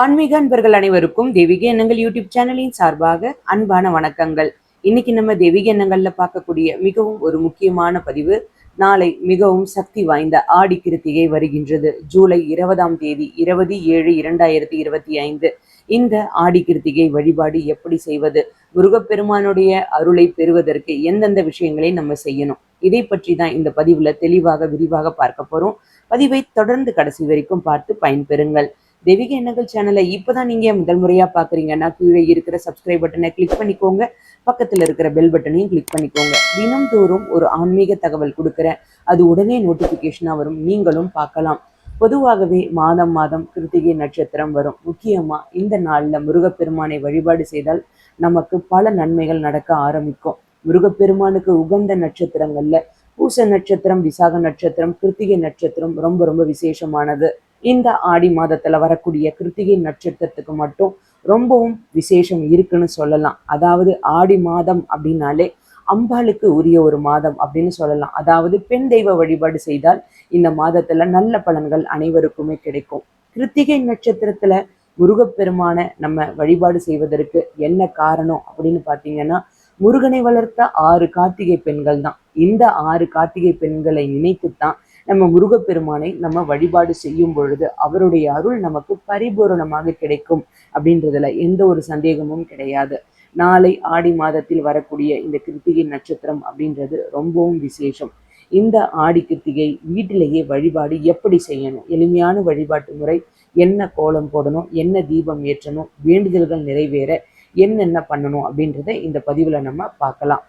ஆன்மீக அன்பர்கள் அனைவருக்கும் தெய்வீக எண்ணங்கள் யூடியூப் சேனலின் சார்பாக அன்பான வணக்கங்கள். இன்னைக்கு நம்ம தெய்வீக எண்ணங்கள்ல பார்க்கக்கூடிய மிகவும் ஒரு முக்கியமான பதிவு நாளை மிகவும் சக்தி வாய்ந்த ஆடி கிருத்திகை வருகின்றது. ஜூலை இருபதாம் தேதி இருபது ஏழு இரண்டாயிரத்தி இருபத்தி ஐந்து. இந்த ஆடி கிருத்திகை வழிபாடு எப்படி செய்வது? முருகப்பெருமானுடைய அருளை பெறுவதற்கு எந்தெந்த விஷயங்களை நம்ம செய்யணும்? இதை பற்றி தான் இந்த பதிவுல தெளிவாக விரிவாக பார்க்க போறோம். பதிவை தொடர்ந்து கடைசி வரைக்கும் பார்த்து பயன்பெறுங்கள். தெய்வீக எண்ணங்கள் சேனலை இப்போதான் நீங்க முதல் முறையா பாக்குறீங்கன்னா கீழே இருக்கிற சப்ஸ்கிரைப் பட்டனை கிளிக் பண்ணிக்கோங்க. பக்கத்துல இருக்கிற பெல் பட்டனையும் கிளிக் பண்ணிக்கோங்க. தினம்தோறும் ஒரு ஆன்மீக தகவல் கொடுக்குறேன். அது உடனே நோட்டிபிகேஷனா வரும். நீங்களும் பார்க்கலாம். பொதுவாகவே மாதம் மாதம் கிருத்திகை நட்சத்திரம் வரும். முக்கியமா இந்த நாள்ல முருகப்பெருமானை வழிபாடு செய்தால் நமக்கு பல நன்மைகள் நடக்க ஆரம்பிக்கும். முருகப்பெருமானுக்கு உகந்த நட்சத்திரங்கள்ல பூச நட்சத்திரம் விசாக நட்சத்திரம் கிருத்திகை நட்சத்திரம் ரொம்ப ரொம்ப விசேஷமானது. இந்த ஆடி மாதத்துல வரக்கூடிய கிருத்திகை நட்சத்திரத்துக்கு மட்டும் ரொம்பவும் விசேஷம் இருக்குன்னு சொல்லலாம். அதாவது ஆடி மாதம் அப்படின்னாலே அம்பாளுக்கு உரிய ஒரு மாதம் அப்படின்னு சொல்லலாம். அதாவது பெண் தெய்வ வழிபாடு செய்தால் இந்த மாதத்துல நல்ல பலன்கள் அனைவருக்குமே கிடைக்கும். கிருத்திகை நட்சத்திரத்துல முருகப்பெருமான நம்ம வழிபாடு செய்வதற்கு என்ன காரணம் அப்படின்னு பார்த்தீங்கன்னா முருகனை வளர்த்த ஆறு கார்த்திகை பெண்கள் தான் இந்த ஆறு கார்த்திகை பெண்களை நினைத்துத்தான் நம்ம முருகப்பெருமானை நம்ம வழிபாடு செய்யும் பொழுது அவருடைய அருள் நமக்கு பரிபூரணமாக கிடைக்கும் அப்படின்றதுல எந்த ஒரு சந்தேகமும் கிடையாது. நாளை ஆடி மாதத்தில் வரக்கூடிய இந்த கிருத்திகை நட்சத்திரம் அப்படின்றது ரொம்பவும் விசேஷம். இந்த ஆடி கிருத்திகை வீட்டிலேயே வழிபாடு எப்படி செய்யணும்? எளிமையான வழிபாட்டு முறை என்ன கோலம் போடணும்? என்ன தீபம் ஏற்றணும்? வேண்டுதல்கள் நிறைவேற என்னென்ன பண்ணணும் அப்படின்றத இந்த பதிவில் நம்ம பார்க்கலாம்.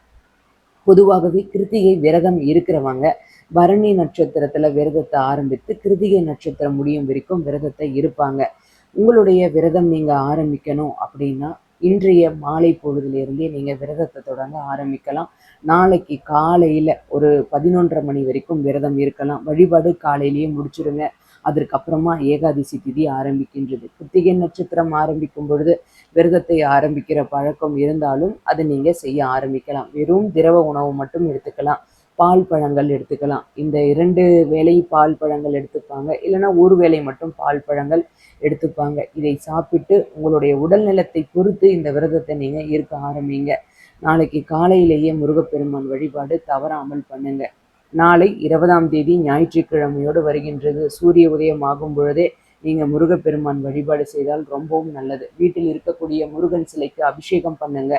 பொதுவாகவே கிருத்திகை விரதம் இருக்கிறவங்க பரணி நட்சத்திரத்துல விரதத்தை ஆரம்பித்து கிருத்திகை நட்சத்திரம் முடியும் வரைக்கும் விரதத்தை இருப்பாங்க. உங்களுடைய விரதம் நீங்க ஆரம்பிக்கணும் அப்படின்னா இன்றைய மாலை பொழுதுலேருந்தே நீங்க விரதத்தை தொடங்க ஆரம்பிக்கலாம். நாளைக்கு காலையில ஒரு பதினொன்றரை மணி வரைக்கும் விரதம் இருக்கலாம். வழிபாடு காலையிலேயே முடிச்சிருங்க. அதற்கப்புறமா ஏகாதசி திதி ஆரம்பிக்கின்றது. கிருத்திகை நட்சத்திரம் ஆரம்பிக்கும் பொழுது விரதத்தை ஆரம்பிக்கிற பழக்கம் இருந்தாலும் அதை நீங்க செய்ய ஆரம்பிக்கலாம். வெறும் திரவ உணவு மட்டும் எடுத்துக்கலாம். பால் பழங்கள் எடுத்துக்கலாம். இந்த இரண்டு வேலை பால் பழங்கள் எடுத்துப்பாங்க. இல்லைன்னா ஒரு வேளை மட்டும் பால் பழங்கள் எடுத்துப்பாங்க. இதை சாப்பிட்டு உங்களுடைய உடல் நலத்தை பொறுத்து இந்த விரதத்தை நீங்க இருக்க ஆரம்பிங்க. நாளைக்கு காலையிலேயே முருகப்பெருமான் வழிபாடு தவறாமல் பண்ணுங்க. நாளை இருபதாம் தேதி ஞாயிற்றுக்கிழமையோடு வருகின்றது. சூரிய உதயம் ஆகும் பொழுதே நீங்கள் முருகப்பெருமான் வழிபாடு செய்தால் ரொம்பவும் நல்லது. வீட்டில் இருக்கக்கூடிய முருகன் சிலைக்கு அபிஷேகம் பண்ணுங்க.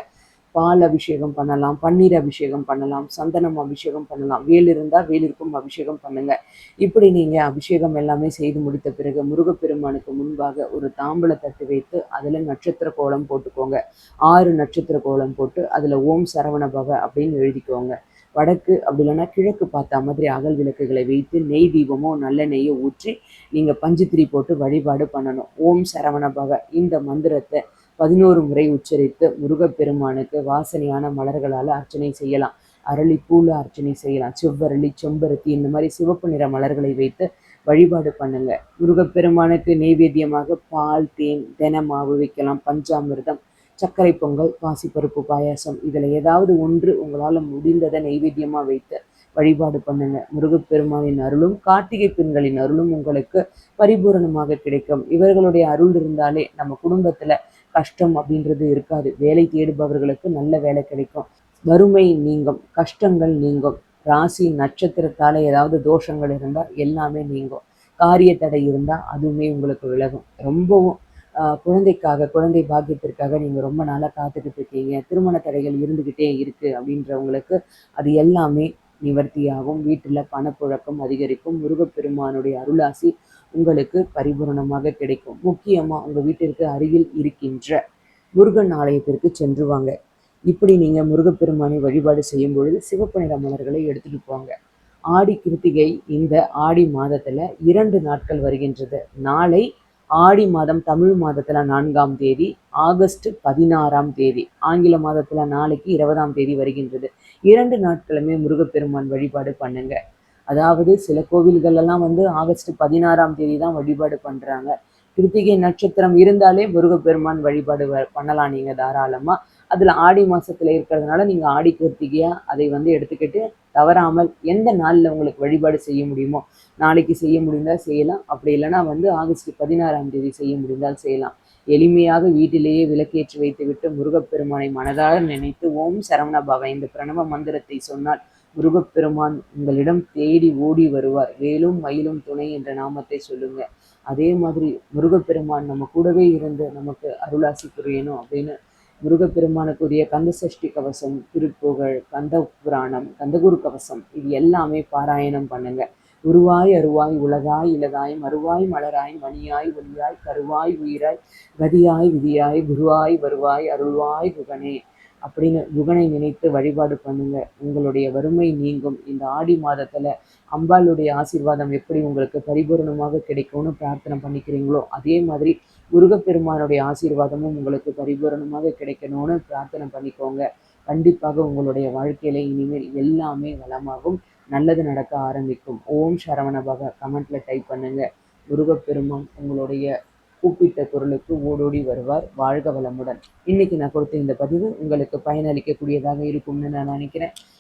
பால் அபிஷேகம் பண்ணலாம் பன்னீர் அபிஷேகம் பண்ணலாம் சந்தனம் அபிஷேகம் பண்ணலாம். வேல் இருந்தால் வேலிற்கும் அபிஷேகம் பண்ணுங்க. இப்படி நீங்கள் அபிஷேகம் எல்லாமே செய்து முடித்த பிறகு முருகப்பெருமானுக்கு முன்பாக ஒரு தாம்பல தட்டு வைத்து அதில் நட்சத்திர கோலம் போட்டுக்கோங்க. ஆறு நட்சத்திர கோலம் போட்டு அதில் ஓம் சரவண பவ அப்படின்னு எழுதிக்கோங்க. வடக்கு அப்படி இல்லைன்னா கிழக்கு பார்த்த மாதிரி அகல் விளக்குகளை வைத்து நெய் தீபமோ நல்ல நெய்யை ஊற்றி நீங்கள் பஞ்சுத்திரி போட்டு வழிபாடு பண்ணணும். ஓம் சரவண பக. இந்த மந்திரத்தை பதினோரு முறை உச்சரித்து முருகப்பெருமானுக்கு வாசனையான மலர்களால் அர்ச்சனை செய்யலாம். அரளிப்பூல அர்ச்சனை செய்யலாம். செவ்வரளி செம்பருத்தி இந்த மாதிரி சிவப்பு நிற மலர்களை வைத்து வழிபாடு பண்ணுங்க. முருகப்பெருமானுக்கு நெய்வேத்தியமாக பால் தேன் தினமாவு வைக்கலாம். பஞ்சாமிர்தம் சர்க்கரை பொங்கல் பாசிப்பருப்பு பாயாசம் இதில் ஏதாவது ஒன்று உங்களால் முடிந்ததை நைவேத்தியமாக வைத்து வழிபாடு பண்ணுங்க. முருகப்பெருமானின் அருளும் கார்த்திகை பெண்களின் அருளும் உங்களுக்கு பரிபூரணமாக கிடைக்கும். இவர்களுடைய அருள் இருந்தாலே நம்ம குடும்பத்தில் கஷ்டம் அப்படின்றது இருக்காது. வேலை தேடுபவர்களுக்கு நல்ல வேலை கிடைக்கும். வறுமை நீங்கும் கஷ்டங்கள் நீங்கும். ராசி நட்சத்திரத்தால் ஏதாவது தோஷங்கள் இருந்தால் எல்லாமே நீங்கும். காரிய தடை இருந்தால் அதுவுமே உங்களுக்கு விலகும். ரொம்பவும் குழந்தைக்காக குழந்தை பாக்கியத்திற்காக நீங்கள் ரொம்ப நாளாக காத்துக்கிட்டு இருக்கீங்க திருமண தடைகள் இருந்துக்கிட்டே இருக்குது அப்படின்றவங்களுக்கு அது எல்லாமே நிவர்த்தியாகும். வீட்டில் பணப்புழக்கம் அதிகரிக்கும். முருகப்பெருமானுடைய அருளாசி உங்களுக்கு பரிபூரணமாக கிடைக்கும். முக்கியமாக உங்கள் வீட்டிற்கு அருகில் இருக்கின்ற முருகன் ஆலயத்திற்கு சென்று வாங்க. இப்படி நீங்கள் முருகப்பெருமானை வழிபாடு செய்யும் பொழுது சிவப்பு நிற மலர்களை எடுத்துகிட்டு போங்க. ஆடி கிருத்திகை இந்த ஆடி மாதத்தில் இரண்டு நாட்கள் வருகின்றது. நாளை ஆடி மாதம் தமிழ் மாதத்துல நான்காம் தேதி ஆகஸ்ட் பதினாறாம் தேதி ஆங்கில மாதத்துல நாளைக்கு இருபதாம் தேதி வருகின்றது. இரண்டு நாட்களுமே முருகப்பெருமான் வழிபாடு பண்ணுங்க. அதாவது சில கோவில்கள் எல்லாம் வந்து ஆகஸ்ட் பதினாறாம் தேதி தான் வழிபாடு பண்றாங்க. கிருத்திகை நட்சத்திரம் இருந்தாலே முருகப்பெருமான் வழிபாடு வ- பண்ணலாம் நீங்க தாராளமா. அதுல ஆடி மாசத்துல இருக்கிறதுனால நீங்க ஆடி கிருத்திகையா அதை வந்து எடுத்துக்கிட்டு தவறாமல் எந்த நாளில் உங்களுக்கு வழிபாடு செய்ய முடியுமோ நாளைக்கு செய்ய முடிந்தால் செய்யலாம். அப்படி இல்லைன்னா வந்து ஆகஸ்ட் பதினாறாம் தேதி செய்ய முடிந்தால் செய்யலாம். எளிமையாக வீட்டிலேயே விளக்கேற்றி வைத்துவிட்டு முருகப்பெருமானை மனதாக நினைத்து ஓம் சரவண பாபா. இந்த பிரணவ மந்திரத்தை சொன்னால் முருகப்பெருமான் உங்களிடம் தேடி ஓடி வருவார். வேலும் மயிலும் துணை என்ற நாமத்தை சொல்லுங்க. அதே மாதிரி முருகப்பெருமான் நம்ம கூடவே இருந்து நமக்கு அருளாசி புரியணும் அப்படின்னு முருகப்பெருமானுக்குரிய கந்த சஷ்டி கவசம் திருப்புகழ் கந்த புராணம் கந்தகுரு கவசம் இது எல்லாமே பாராயணம் பண்ணுங்க. உருவாய் அருவாய் உலகாய் இலதாய் மறுவாய் மலராய் மணியாய் ஒளியாய் கருவாய் உயிராய் கதியாய் விதியாய் குருவாய் வருவாய் அருள்வாய் குகனே அப்படின்னு குகனை நினைத்து வழிபாடு பண்ணுங்க. உங்களுடைய வறுமை நீங்கும். இந்த ஆடி மாதத்துல அம்பாளுடைய ஆசீர்வாதம் எப்படி உங்களுக்கு பரிபூரணமாக கிடைக்கும்னு பிரார்த்தனை பண்ணிக்கிறீங்களோ அதே மாதிரி முருகப்பெருமானுடைய ஆசீர்வாதமும் உங்களுக்கு பரிபூரணமாக கிடைக்கணும்னு பிரார்த்தனை பண்ணிக்கோங்க. கண்டிப்பாக உங்களுடைய வாழ்க்கையில இனிமேல் எல்லாமே வளமாகும். நல்லது நடக்க ஆரம்பிக்கும். ஓம் சரவண பக. கமெண்ட்ல டைப் பண்ணுங்க. முருகப்பெருமான் உங்களுடைய கூப்பிட்ட குரலுக்கு ஓடோடி வருவார். வாழ்க வளமுடன். இன்னைக்கு நான் கொடுத்த இந்த பதிவு உங்களுக்கு பயனளிக்கக்கூடியதாக இருக்கும்னு நான் நினைக்கிறேன்.